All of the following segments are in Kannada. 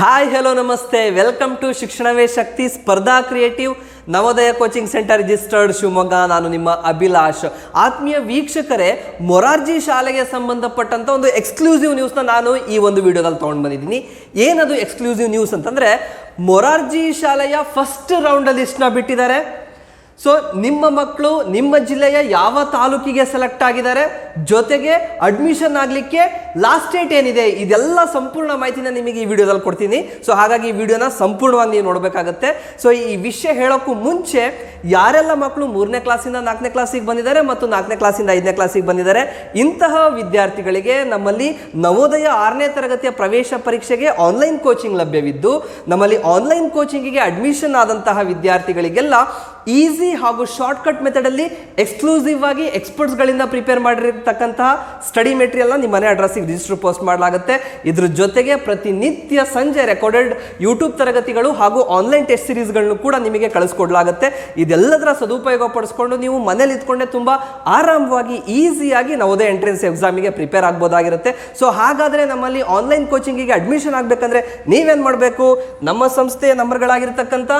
Hi hello namaste welcome to ಶಿಕ್ಷಣವೇ ಶಕ್ತಿ ಸ್ಪರ್ಧಾ creative Navodaya coaching centre registered Shivamogga ನಾನು ನಿಮ್ಮ ಅಭಿಲಾಷ್ ಆತ್ಮೀಯ ವೀಕ್ಷಕರೇ ಮೊರಾರ್ಜಿ ಶಾಲೆಗೆ ಸಂಬಂಧಪಟ್ಟಂಥ ಒಂದು ಎಕ್ಸ್ಕ್ಲೂಸಿವ್ ನ್ಯೂಸ್ನ ನಾನು ಈ ಒಂದು ವಿಡಿಯೋದಲ್ಲಿ ತೊಗೊಂಡು ಬಂದಿದ್ದೀನಿ ಏನದು ಎಕ್ಸ್ಕ್ಲೂಸಿವ್ ನ್ಯೂಸ್ ಅಂತಂದರೆ ಮೊರಾರ್ಜಿ ಶಾಲೆಯ ಫಸ್ಟ್ ರೌಂಡಲ್ಲಿ ಲಿಸ್ಟ್ನ ಬಿಟ್ಟಿದ್ದಾರೆ ಸೊ ನಿಮ್ಮ ಮಕ್ಕಳು ನಿಮ್ಮ ಜಿಲ್ಲೆಯ ಯಾವ ತಾಲೂಕಿಗೆ ಸೆಲೆಕ್ಟ್ ಆಗಿದ್ದಾರೆ, ಜೊತೆಗೆ ಅಡ್ಮಿಷನ್ ಆಗಲಿಕ್ಕೆ ಲಾಸ್ಟ್ ಡೇಟ್ ಏನಿದೆ, ಇದೆಲ್ಲ ಸಂಪೂರ್ಣ ಮಾಹಿತಿನ ನಿಮಗೆ ಈ ವಿಡಿಯೋದಲ್ಲಿ ಕೊಡ್ತೀನಿ. ಸೊ ಹಾಗಾಗಿ ಈ ವಿಡಿಯೋನ ಸಂಪೂರ್ಣವಾಗಿ ನೀವು ನೋಡಬೇಕಾಗತ್ತೆ. ಸೊ ಈ ವಿಷಯ ಹೇಳೋಕ್ಕೂ ಮುಂಚೆ ಯಾರೆಲ್ಲ ಮಕ್ಕಳು ಮೂರನೇ ಕ್ಲಾಸಿಂದ ನಾಲ್ಕನೇ ಕ್ಲಾಸಿಗೆ ಬಂದಿದ್ದಾರೆ ಮತ್ತು ನಾಲ್ಕನೇ ಕ್ಲಾಸಿಂದ ಐದನೇ ಕ್ಲಾಸಿಗೆ ಬಂದಿದ್ದಾರೆ, ಇಂತಹ ವಿದ್ಯಾರ್ಥಿಗಳಿಗೆ ನಮ್ಮಲ್ಲಿ ನವೋದಯ ಆರನೇ ತರಗತಿಯ ಪ್ರವೇಶ ಪರೀಕ್ಷೆಗೆ ಆನ್ಲೈನ್ ಕೋಚಿಂಗ್ ಲಭ್ಯವಿದ್ದು, ನಮ್ಮಲ್ಲಿ ಆನ್ಲೈನ್ ಕೋಚಿಂಗಿಗೆ ಅಡ್ಮಿಷನ್ ಆದಂತಹ ವಿದ್ಯಾರ್ಥಿಗಳಿಗೆಲ್ಲ ಈಸಿ ಹಾಗೂ ಶಾರ್ಟ್ಕಟ್ ಮೆಥಡಲ್ಲಿ ಎಕ್ಸ್ಕ್ಲೂಸಿವ್ ಆಗಿ ಎಕ್ಸ್ಪರ್ಟ್ಸ್ಗಳಿಂದ ಪ್ರಿಪೇರ್ ಮಾಡಿರ್ತಕ್ಕಂತಹ ಸ್ಟಡಿ ಮೆಟೀರಿಯಲ್ನ ನಿಮ್ಮ ಮನೆ ಅಡ್ರೆಸ್ಸಿಗೆ ರಿಜಿಸ್ಟರ್ ಪೋಸ್ಟ್ ಮಾಡಲಾಗುತ್ತೆ. ಇದ್ರ ಜೊತೆಗೆ ಪ್ರತಿನಿತ್ಯ ಸಂಜೆ ರೆಕಾರ್ಡೆಡ್ ಯೂಟ್ಯೂಬ್ ತರಗತಿಗಳು ಹಾಗೂ ಆನ್ಲೈನ್ ಟೆಸ್ಟ್ ಸೀರೀಸ್ಗಳನ್ನು ಕೂಡ ನಿಮಗೆ ಕಳಿಸ್ಕೊಡ್ಲಾಗುತ್ತೆ. ಇದೆಲ್ಲದರ ಸದುಪಯೋಗ ಪಡಿಸ್ಕೊಂಡು ನೀವು ಮನೇಲಿ ಇದ್ಕೊಂಡೆ ತುಂಬ ಆರಾಮವಾಗಿ, ಈಸಿಯಾಗಿ ನವೋದಯ ಎಂಟ್ರೆನ್ಸ್ ಎಕ್ಸಾಮಿಗೆ ಪ್ರಿಪೇರ್ ಆಗ್ಬೋದಾಗಿರುತ್ತೆ. ಸೊ ಹಾಗಾದರೆ ನಮ್ಮಲ್ಲಿ ಆನ್ಲೈನ್ ಕೋಚಿಂಗಿಗೆ ಅಡ್ಮಿಷನ್ ಆಗಬೇಕಂದ್ರೆ ನೀವೇನು ಮಾಡಬೇಕು? ನಮ್ಮ ಸಂಸ್ಥೆಯ ನಂಬರ್ಗಳಾಗಿರ್ತಕ್ಕಂಥ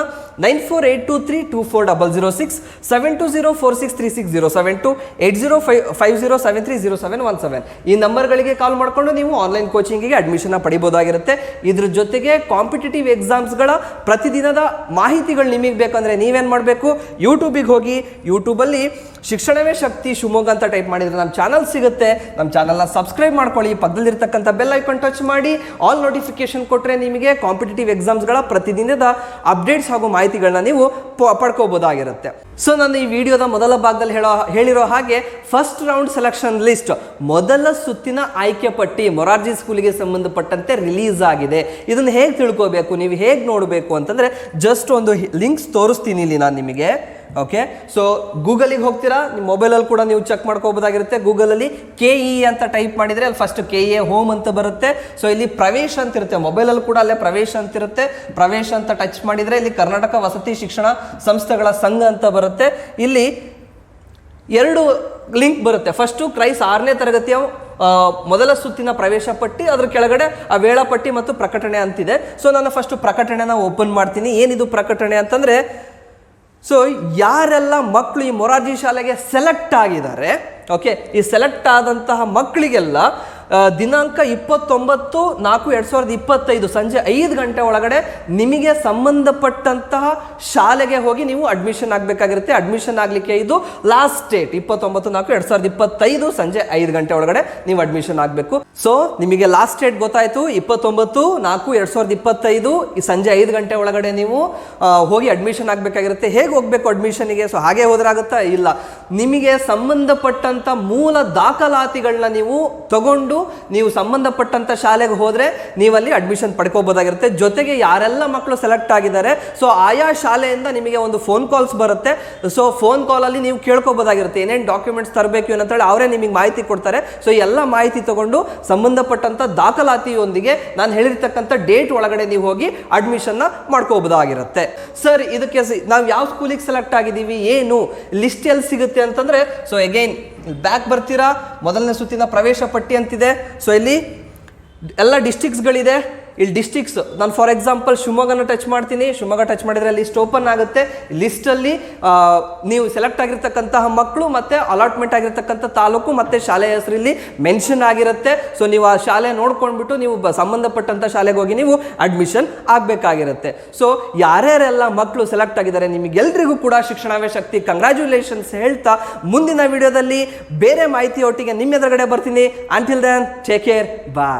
nine four eight two three two four double zero six seven two zero four six three six zero seven two eight zero five five zero seven three zero seven one seven ಈ ನಂಬರ್ಗಳಿಗೆ ಕಾಲ್ ಮಾಡಿಕೊಂಡು ನೀವು ಆನ್ಲೈನ್ ಕೋಚಿಂಗಿಗೆ ಅಡ್ಮಿಷನ್ ಪಡಿಬೋದಾಗಿರುತ್ತೆ ಇದ್ರ ಜೊತೆಗೆ ಕಾಂಪಿಟೇಟಿವ್ ಎಕ್ಸಾಮ್ಸ್ಗಳ ಪ್ರತಿದಿನದ ಮಾಹಿತಿಗಳು ನಿಮಗೆ ಬೇಕಂದ್ರೆ ನೀವೇನು ಮಾಡಬೇಕು? ಯೂಟ್ಯೂಬಿಗೆ ಹೋಗಿ ಯೂಟ್ಯೂಬಲ್ಲಿ ಶಿಕ್ಷಣವೇ ಶಕ್ತಿ ಶಿವಮೊಗ್ಗ ಅಂತ ಟೈಪ್ ಮಾಡಿದ್ರೆ ನಮ್ಮ ಚಾನಲ್ ಸಿಗುತ್ತೆ. ನಮ್ಮ ಚಾನಲ್ನ ಸಬ್ಸ್ಕ್ರೈಬ್ ಮಾಡ್ಕೊಳ್ಳಿ. ಪಕ್ಕದಲ್ಲಿರ್ತಕ್ಕಂಥ ಬೆಲ್ ಐಕಾನ್ ಟಚ್ ಮಾಡಿ. ಆಲ್ ನೋಟಿಫಿಕೇಶನ್ ಕೊಟ್ಟರೆ ನಿಮಗೆ ಕಾಂಪಿಟೇಟಿವ್ ಎಕ್ಸಾಮ್ಸ್ಗಳ ಪ್ರತಿದಿನದ ಅಪ್ಡೇಟ್ಸ್ ಹಾಗೂ ಮಾಹಿತಿಗಳನ್ನ ನೀವು ಪ- ಪಡ್ಕೋಬೋದಾಗಿರುತ್ತೆ ಸೊ ನಾನು ಈ ವಿಡಿಯೋದ ಮೊದಲ ಭಾಗದಲ್ಲಿ ಹೇಳೋ, ಹೇಳಿರೋ ಹಾಗೆ ಫಸ್ಟ್ ರೌಂಡ್ ಸೆಲೆಕ್ಷನ್ ಲಿಸ್ಟ್ ಮೊದಲ ಸುತ್ತಿನ ಆಯ್ಕೆ ಪಟ್ಟಿ ಮೊರಾರ್ಜಿ ಸ್ಕೂಲಿಗೆ ಸಂಬಂಧಪಟ್ಟಂತೆ ರಿಲೀಸ್ ಆಗಿದೆ. ಇದನ್ನು ಹೇಗೆ ತಿಳ್ಕೋಬೇಕು, ನೀವು ಹೇಗೆ ನೋಡಬೇಕು ಅಂತಂದರೆ ಜಸ್ಟ್ ಒಂದು ಲಿಂಕ್ಸ್ ತೋರಿಸ್ತೀನಿ ಇಲ್ಲಿ ನಾನು ನಿಮಗೆ. ಓಕೆ ಸೊ ಗೂಗಲಿಗೆ ಹೋಗ್ತೀರಾ? ನಿಮ್ಮ ಮೊಬೈಲಲ್ಲಿ ಕೂಡ ನೀವು ಚೆಕ್ ಮಾಡ್ಕೋಬೋದಾಗಿರುತ್ತೆ. ಗೂಗಲಲ್ಲಿ ಕೆ ಇ ಅಂತ ಟೈಪ್ ಮಾಡಿದರೆ ಅಲ್ಲಿ ಫಸ್ಟ್ ಕೆ ಎ ಹೋಮ್ ಅಂತ ಬರುತ್ತೆ. ಸೊ ಇಲ್ಲಿ ಪ್ರವೇಶ ಅಂತ ಇರುತ್ತೆ. ಮೊಬೈಲಲ್ಲಿ ಕೂಡ ಅಲ್ಲೇ ಪ್ರವೇಶ ಅಂತ ಇರುತ್ತೆ. ಪ್ರವೇಶ ಅಂತ ಟಚ್ ಮಾಡಿದರೆ ಇಲ್ಲಿ ಕರ್ನಾಟಕ ವಸತಿ ಶಿಕ್ಷಣ ಸಂಸ್ಥೆಗಳ ಸಂಘ ಅಂತ ಬರುತ್ತೆ. ಇಲ್ಲಿ ಎರಡು ಲಿಂಕ್ ಬರುತ್ತೆ. ಫಸ್ಟು ಕ್ರೈಸ್ ಆರನೇ ತರಗತಿಯ ಮೊದಲ ಸುತ್ತಿನ ಪ್ರವೇಶ ಪಟ್ಟಿ, ಅದ್ರ ಕೆಳಗಡೆ ಆ ವೇಳಾಪಟ್ಟಿ ಮತ್ತು ಪ್ರಕಟಣೆ ಅಂತಿದೆ. ಸೊ ನಾನು ಫಸ್ಟ್ ಪ್ರಕಟಣೆನ ಓಪನ್ ಮಾಡ್ತೀನಿ. ಏನಿದು ಪ್ರಕಟಣೆ ಅಂತಂದರೆ ಸೊ ಯಾರೆಲ್ಲ ಮಕ್ಕಳು ಈ ಮೊರಾರ್ಜಿ ಶಾಲೆಗೆ ಸೆಲೆಕ್ಟ್ ಆಗಿದ್ದಾರೆ ಓಕೆ ಈ ಸೆಲೆಕ್ಟ್ ಆದಂತಹ ಮಕ್ಕಳಿಗೆಲ್ಲ ದಿನಾಂಕ ಇಪ್ಪತ್ತೊಂಬತ್ತು ನಾಲ್ಕು ಎರಡು ಸಾವಿರದ ಇಪ್ಪತ್ತೈದು ಸಂಜೆ ಐದು ಗಂಟೆ ಒಳಗಡೆ ನಿಮಗೆ ಸಂಬಂಧಪಟ್ಟಂತಹ ಶಾಲೆಗೆ ಹೋಗಿ ನೀವು ಅಡ್ಮಿಷನ್ ಆಗಬೇಕಾಗಿರುತ್ತೆ. ಅಡ್ಮಿಷನ್ ಆಗಲಿಕ್ಕೆ ಇದು ಲಾಸ್ಟ್ ಡೇಟ್ ಇಪ್ಪತ್ತೊಂಬತ್ತು ನಾಲ್ಕು ಎರಡು ಸಾವಿರದ ಇಪ್ಪತ್ತೈದು ಸಂಜೆ ಐದು ಗಂಟೆ ಒಳಗಡೆ ನೀವು ಅಡ್ಮಿಷನ್ ಆಗಬೇಕು. ಸೊ ನಿಮಗೆ ಲಾಸ್ಟ್ ಡೇಟ್ ಗೊತ್ತಾಯಿತು. ಇಪ್ಪತ್ತೊಂಬತ್ತು ನಾಲ್ಕು ಎರಡು ಸಾವಿರದ ಇಪ್ಪತ್ತೈದು ಈ ಸಂಜೆ ಐದು ಗಂಟೆ ಒಳಗಡೆ ನೀವು ಹೋಗಿ ಅಡ್ಮಿಷನ್ ಆಗಬೇಕಾಗಿರುತ್ತೆ. ಹೇಗೆ ಹೋಗಬೇಕು ಅಡ್ಮಿಷನ್ಗೆ ಸೊ ಹಾಗೆ ಹೋದ್ರಾಗುತ್ತಾ ಇಲ್ಲ. ನಿಮಗೆ ಸಂಬಂಧಪಟ್ಟಂಥ ಮೂಲ ದಾಖಲಾತಿಗಳನ್ನ ನೀವು ತಗೊಂಡು ನೀವು ಸಂಬಂಧಪಟ್ಟಂಥ ಶಾಲೆಗೆ ಹೋದರೆ ನೀವಲ್ಲಿ ಅಡ್ಮಿಷನ್ ಪಡ್ಕೋಬೋದಾಗಿರುತ್ತೆ. ಜೊತೆಗೆ ಯಾರೆಲ್ಲ ಮಕ್ಕಳು ಸೆಲೆಕ್ಟ್ ಆಗಿದ್ದಾರೆ ಸೊ ಆಯಾ ಶಾಲೆಯಿಂದ ನಿಮಗೆ ಒಂದು ಫೋನ್ ಕಾಲ್ಸ್ ಬರುತ್ತೆ. ಸೊ ಫೋನ್ ಕಾಲಲ್ಲಿ ನೀವು ಕೇಳ್ಕೊಬೋದಾಗಿರುತ್ತೆ. ಏನೇನು ಡಾಕ್ಯುಮೆಂಟ್ಸ್ ತರಬೇಕು ಏನಂತೇಳಿ ಅವರೇ ನಿಮಗೆ ಮಾಹಿತಿ ಕೊಡ್ತಾರೆ. ಸೊ ಎಲ್ಲ ಮಾಹಿತಿ ತಗೊಂಡು ಸಂಬಂಧಪಟ್ಟಂಥ ದಾಖಲಾತಿಯೊಂದಿಗೆ ನಾನು ಹೇಳಿರ್ತಕ್ಕಂಥ ಡೇಟ್ ಒಳಗಡೆ ನೀವು ಹೋಗಿ ಅಡ್ಮಿಷನ್ನ ಮಾಡ್ಕೋಬೋದಾಗಿರುತ್ತೆ. ಸರ್ ಇದಕ್ಕೆ ನಾವು ಯಾವ ಸ್ಕೂಲಿಗೆ ಸೆಲೆಕ್ಟ್ ಆಗಿದ್ದೀವಿ? ಏನು? ಲಿಸ್ಟ್ ಎಲ್ಲಿ ಸಿಗುತ್ತೆ ಅಂತಂದರೆ ಸೊ ಎಗೈನ್ ಬ್ಯಾಕ್ ಬರ್ತೀರಾ? ಮೊದಲನೇ ಸುತ್ತಿನ ಪ್ರವೇಶ ಪಟ್ಟಿ ಅಂತಿದೆ. ಸೊ ಇಲ್ಲಿ ಎಲ್ಲ ಡಿಸ್ಟಿಕ್ಸ್ಗಳಿದೆ ಇಲ್ಲಿ ಡಿಸ್ಟಿಕ್ಸ್ ನಾನು ಫಾರ್ ಎಕ್ಸಾಂಪಲ್ ಶಿವಮೊಗ್ಗನ ಟಚ್ ಮಾಡ್ತೀನಿ, ಶಿವಮೊಗ್ಗ ಟಚ್ ಮಾಡಿದರೆ ಲಿಸ್ಟ್ ಓಪನ್ ಆಗುತ್ತೆ. ಲಿಸ್ಟಲ್ಲಿ ನೀವು ಸೆಲೆಕ್ಟ್ ಆಗಿರ್ತಕ್ಕಂತಹ ಮಕ್ಕಳು ಮತ್ತು ಅಲಾಟ್ಮೆಂಟ್ ಆಗಿರ್ತಕ್ಕಂಥ ತಾಲೂಕು ಮತ್ತು ಶಾಲೆಯ ಹೆಸರಲ್ಲಿ ಮೆನ್ಷನ್ ಆಗಿರುತ್ತೆ. ಸೊ ನೀವು ಆ ಶಾಲೆ ನೋಡ್ಕೊಂಡ್ಬಿಟ್ಟು ನೀವು ಬ- ಸಂಬಂಧಪಟ್ಟಂಥ ಶಾಲೆಗೆ ಹೋಗಿ ನೀವು ಅಡ್ಮಿಷನ್ ಆಗಬೇಕಾಗಿರುತ್ತೆ. ಸೊ ಯಾರ್ಯಾರೆಲ್ಲ ಮಕ್ಕಳು ಸೆಲೆಕ್ಟ್ ಆಗಿದ್ದಾರೆ ನಿಮಗೆಲ್ಲರಿಗೂ ಕೂಡ ಶಿಕ್ಷಣವೇ ಶಕ್ತಿ ಕಂಗ್ರ್ಯಾಚುಲೇಷನ್ಸ್ ಹೇಳ್ತಾ ಮುಂದಿನ ವಿಡಿಯೋದಲ್ಲಿ ಬೇರೆ ಮಾಹಿತಿಯೊಟ್ಟಿಗೆ ನಿಮ್ಮ ಎದುರುಗಡೆ ಬರ್ತೀನಿ. Until then take care bye